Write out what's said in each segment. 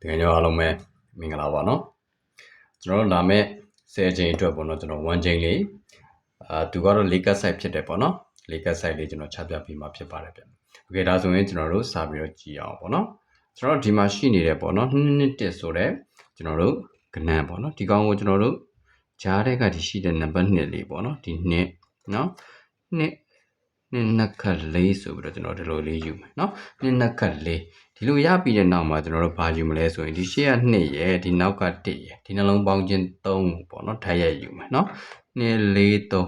တကယ်ကြောအားလုံးပဲမင်္ဂလာပါနော်ကျွန်တော်တို့လာမဲ့10ချိန်အတွက်ပေါ့နော်ကျွန်တော်1ချိန်လေးအာသူကတော့ Lakers site ဖြစ်တယ်ပေါ့နော် Lakers site လေးကျွန်တော်ချပြပေးမှာဖြစ်ပါတယ်ဗျโอเคဒါဆိုရင်ကျွန်တော်တို့စာပြီးတော့ကြည့်အောင်ပေါ့နော်ကျွန်တော်တို့ဒီမှာရှိနေတယ်ပေါ့နော်211ဆိုတော့ကျွန်တော်တို့ကနန်းပေါ့နော်ဒီကောင်ကိုကျွန်တော်တို့ဂျားတဲ့ကဒီရှိတဲ့နံပါတ်2လေးပေါ့နော်ဒီ2နော်2နှစ်နှစ်ခတ်လေးဆိုပြီးတော့ကျွန်တော်ဒီလိုလေးယူမယ်เนาะနှစ်နှစ်ခတ်လေး ဒီလိုရပြီးတဲ့နောက်မှာကျွန်တော်တို့ဘာယူမလဲဆိုရင်ဒီရှေ့က2ရဲ့ဒီနောက်က1ရဲ့ဒီနှလုံးပေါင်းခြင်း3ပေါ့နော်ထပ်ရယူမယ်နော်2 4 3 2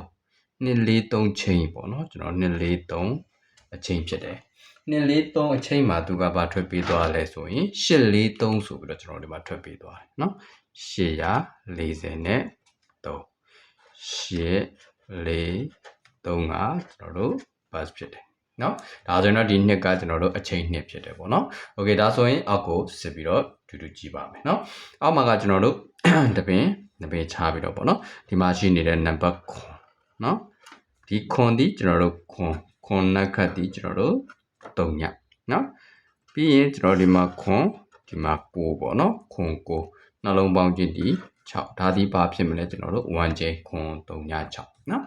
4 3ချိန်ပေါ့နော်ကျွန်တော်2 4 3အချိန်ဖြစ်တယ်2 4 3အချိန်မှာသူကဘာထွက်ပြီးသွားလဲဆိုရင်8 4 3ဆိုပြီးတော့ကျွန်တော်ဒီမှာထွက်ပြီးသွားတယ်နော်840နဲ့3 8 4 3ကကျွန်တော်တို့ bus ဖြစ်တယ် เนาะဒါဆိုရင်တော့ဒီနှစ်ကကျွန်တော်တို့အချိန်နှစ်ဖြစ်တယ်ပေါ့เนาะโอเคဒါဆိုရင်အောက်ကိုစစ်ပြီးတော့တူတူကြည့်ပါမယ်เนาะအောက်မှာကကျွန်တော်တို့ တပင်တပင်ချပြီးတော့ပေါ့เนาะဒီမှာရှိနေတဲ့ number ခွန်เนาะဒီခွန်ဒီကျွန်တော်တို့ခွန်ခွန်နက်ခတ်ဒီကျွန်တော်တို့တုံညเนาะပြီးရင်ကျွန်တော်ဒီမှာခွန်ဒီမှာကိုပေါ့เนาะခွန်ကိုနှလုံးပေါင်းခြင်းဒီ6ဒါဒီဘာဖြစ်မလဲကျွန်တော်တို့1ချိန်ခွန်3ည6เนาะ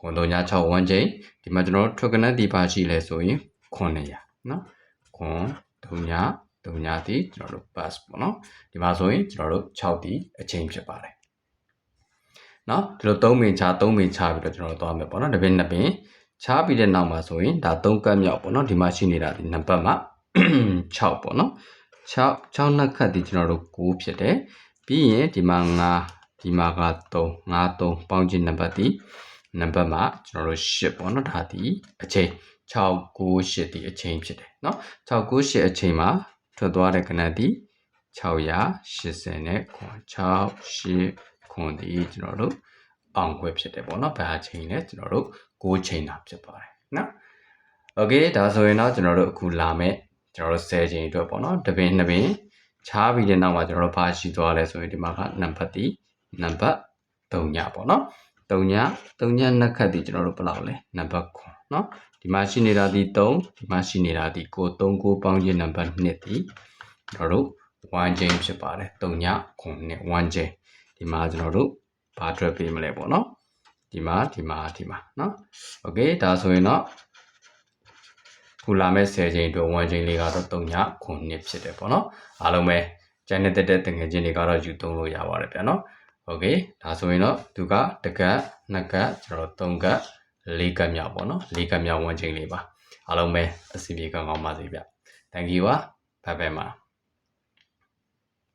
ခွန်3ည6ဝန်းကျင်ဒီမှာကျွန်တော်တို့ထွက်ကနက်ဒီပါရှိလဲဆိုရင်900နော်ခွန်3ည3ညတိကျွန်တော်တို့ pass ပေါ့နော်ဒီမှာဆိုရင်ကျွန်တော်တို့6တိအချိန်ဖြစ်ပါတယ်နော်ဒီလို3ပင်ချ3ပင်ချပြီးတော့ကျွန်တော်တို့သွားမယ်ပေါ့နော်တစ်ပင်နှစ်ပင်ချပြီးတဲ့နောက်မှာဆိုရင်ဒါ3ကတ်မြောက်ပေါ့နော်ဒီမှာရှိနေတာဒီနံပါတ်မှာ6ပေါ့နော်6 6နှစ်ခတ်ဒီကျွန်တော်တို့9ဖြစ်တယ်ပြီးရင်ဒီမှာ9ဒီမှာက3 5 3ပေါင်းခြင်းနံပါတ်ဒီ နံပါတ်မှာကျွန်တော်တို့8ပေါ့နော်ဒါဒီအချိန်6 9 8ဒီအချိန်ဖြစ်တယ်เนาะ6 9 8အချိန်မှာထွက်သွားတဲ့ကဏ္ဍဒီ680နဲ့ခွန်6 8ခွန်ဒီကျွန်တော်တို့အောင်ခွဲဖြစ်တယ်ပေါ့နော်ဘာအချိန်လဲကျွန်တော်တို့9ချိန်တာဖြစ်ပါတယ်เนาะโอเคဒါဆိုရင်တော့ကျွန်တော်တို့အခုလာမဲ့ကျွန်တော်တို့10ချိန်အတွက်ပေါ့နော်တပင်နှစ်ပင်ချားပြီးတဲ့နောက်မှာကျွန်တော်တို့ဘာရှိသွားလဲဆိုရင်ဒီမှာကနံပါတ်ဒီနံပါတ်3ညပေါ့နော် 3ည3ညနှစ်ခတ်ဒီကျွန်တော်တို့ဘယ်လောက်လဲနံပါတ်9เนาะဒီမှာရှိနေတာဒီ3ဒီမှာရှိနေတာဒီ9 3 9ပေါင်းခြင်းနံပါတ်2ဒီကျွန်တော်တို့1 chain ဖြစ်ပါတယ်3ည9နဲ့1 chain ဒီမှာကျွန်တော်တို့ဘာထွက်ပေးမလဲပေါ့နော်ဒီမှာဒီမှာဒီမှာเนาะโอเคဒါဆိုရင်တော့ခုလာမဲ့10ချိန်အတွက်1ချိန်လေးကတော့3ည9နှစ်ဖြစ်တယ်ပေါ့နော်အားလုံးပဲကျန်တဲ့တက်တဲ့တငယ်ချင်းတွေကတော့ယူသုံးလို့ရပါတယ်ဗျာနော် โอเคဒါဆိုရင်တော့သူကတကတ်နှစ်ကတ်ကျွန်တော်တို့3ကတ်4ကတ်မြောက်ပေါ့နော်4ကတ်မြောက်1ချိန်လေးပါအားလုံးပဲအစီအပြေကောင်းကောင်းပါစေဗျ thank you ပါဘိုင်ဘိုင်ပါ